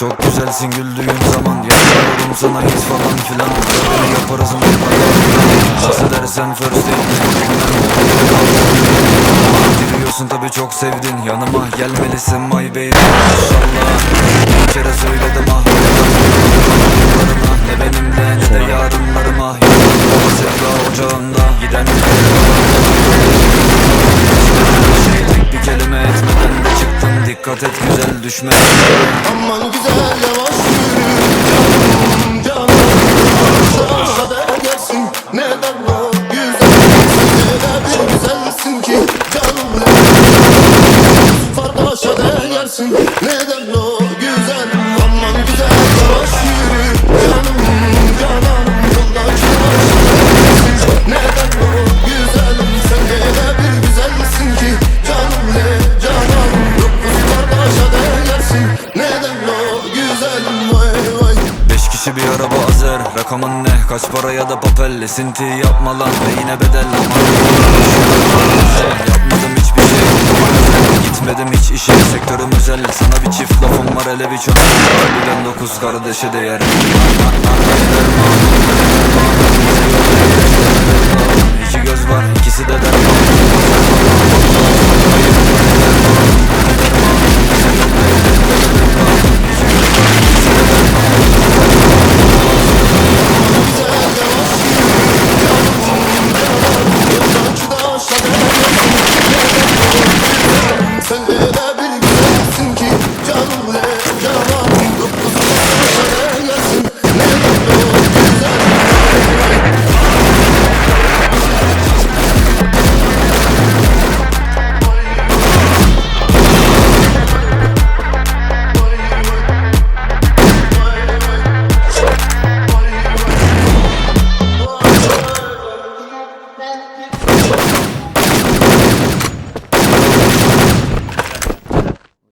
Çok güzelsin güldüğün zaman Yapıyorum sana hiç falan filan. Beni yaparız mı? Bahsedersen first date Giriyorsun tabi çok sevdin. Yanıma gelmelisin my baby. Maşallah. Bir kere söyledim ah. Ne benimle ne de yarınlarıma sevda ocağında Giden şey tek bir kelime etmeden de çıktın. Dikkat et güzel düşme. Aman güzel gelsin Neden o güzel Aman güzel yavaş yürü Canım. Canım Yoldaş Neden o güzel Sen de bir güzelsin ki? Canım ne canım Dokuz aşağıda gelsin Neden o güzel Vay vay. Beş kişi bir araba azer Rakamın ne? Kaç para ya da papel? Esinti yapma lan ve yine bedel Aman Hiç işe sektörüm özel Sana bir çift lafım var hele bir çok Harbiden dokuz kardeşe değer. İki